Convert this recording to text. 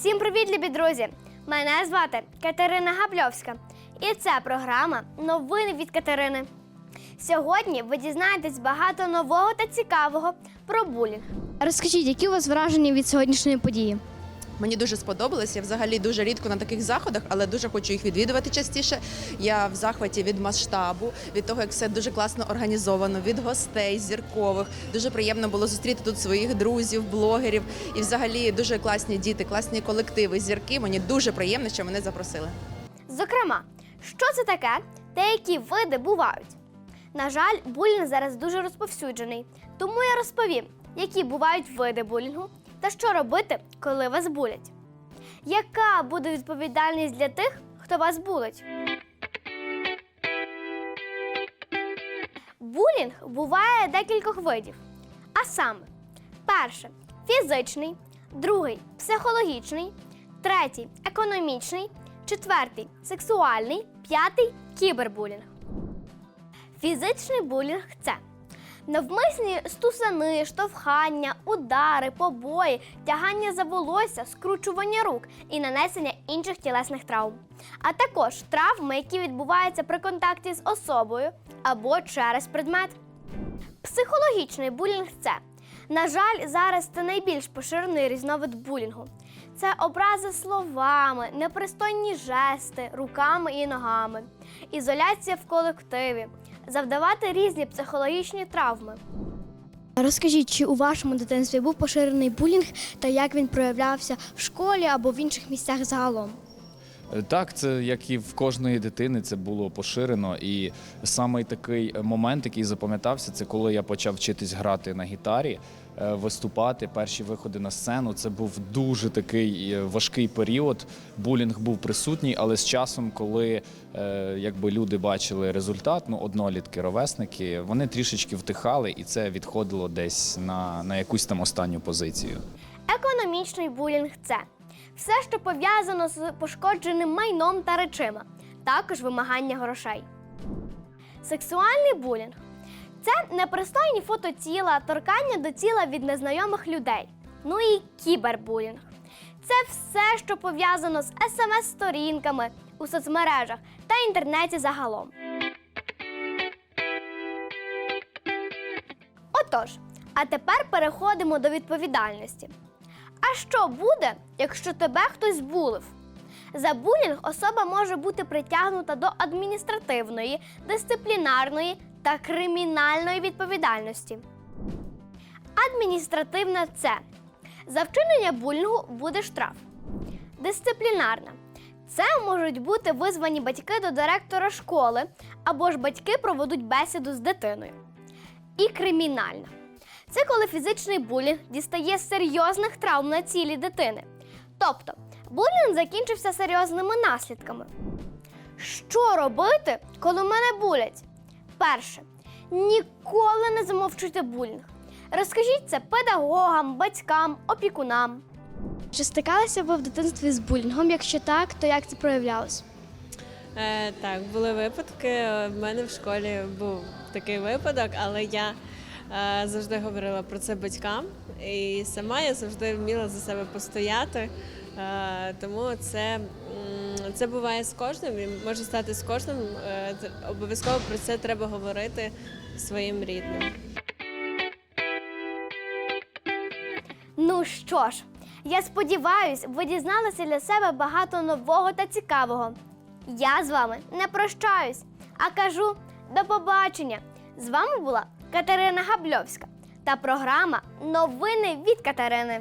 Всім привіт, любі друзі! Мене звати Катерина Габльовська, і це програма Новини від Катерини. Сьогодні ви дізнаєтесь багато нового та цікавого про булінг. Розкажіть, які у вас враження від сьогоднішньої події? Мені дуже сподобалось. Я взагалі дуже рідко на таких заходах, але дуже хочу їх відвідувати частіше. Я в захваті від масштабу, від того, як все дуже класно організовано, від гостей зіркових. Дуже приємно було зустріти тут своїх друзів, блогерів і взагалі дуже класні діти, класні колективи, зірки. Мені дуже приємно, що мене запросили. Зокрема, що це таке та які види бувають. На жаль, булінг зараз дуже розповсюджений, тому я розповім, які бувають види булінгу та що робити, коли вас булять. Яка буде відповідальність для тих, хто вас булить? Булінг буває декількох видів. А саме, перше фізичний, другий психологічний, третій економічний, четвертий сексуальний, п'ятий кібербулінг. Фізичний булінг це навмисні стусани, штовхання, удари, побої, тягання за волосся, скручування рук і нанесення інших тілесних травм, а також травми, які відбуваються при контакті з особою або через предмет. Психологічний булінг це, на жаль, зараз це найбільш поширений різновид булінгу. Це образи словами, непристойні жести, руками і ногами, ізоляція в колективі, завдавати різні психологічні травми. Розкажіть, чи у вашому дитинстві був поширений булінг та як він проявлявся в школі або в інших місцях загалом? Так, це як і в кожної дитини, це було поширено. І саме такий момент, який запам'ятався, це коли я почав вчитись грати на гітарі, е, виступати. Перші виходи на сцену. Це був дуже такий е, важкий період. Булінг був присутній, але з часом, коли е, якби люди бачили результат, ну однолітки, ровесники, вони трішечки втихали, і це відходило десь на, на якусь там останню позицію. Економічний булінг це все, що пов'язано з пошкодженим майном та речима, також вимагання грошей. Сексуальний булінг це непристойні фото тіла, торкання до тіла від незнайомих людей. Ну і кібербулінг. Це все, що пов'язано з смс-сторінками у соцмережах та інтернеті загалом. Отож, а тепер переходимо до відповідальності. А що буде, якщо тебе хтось булив? За булінг особа може бути притягнута до адміністративної, дисциплінарної та кримінальної відповідальності. Адміністративна це за вчинення булінгу буде штраф. Дисциплінарна це можуть бути визвані батьки до директора школи або ж батьки проведуть бесіду з дитиною. І кримінальна це коли фізичний булінг дістає серйозних травм на тілі дитини. Тобто булінг закінчився серйозними наслідками. Що робити, коли мене булять? Перше, ніколи не замовчуйте булінг. Розкажіть це педагогам, батькам, опікунам. Чи стикалися ви в дитинстві з булінгом? Якщо так, то як це проявлялось? Е, так, були випадки. В мене в школі був такий випадок, але я завжди говорила про це батькам, і сама я завжди вміла за себе постояти. Е, тому це, це буває з кожним і може стати з кожним. Е, обов'язково про це треба говорити своїм рідним. Ну що ж, я сподіваюсь, ви дізналися для себе багато нового та цікавого. Я з вами не прощаюсь, а кажу до побачення. З вами була Катерина Габльовська та програма Новини від Катерини.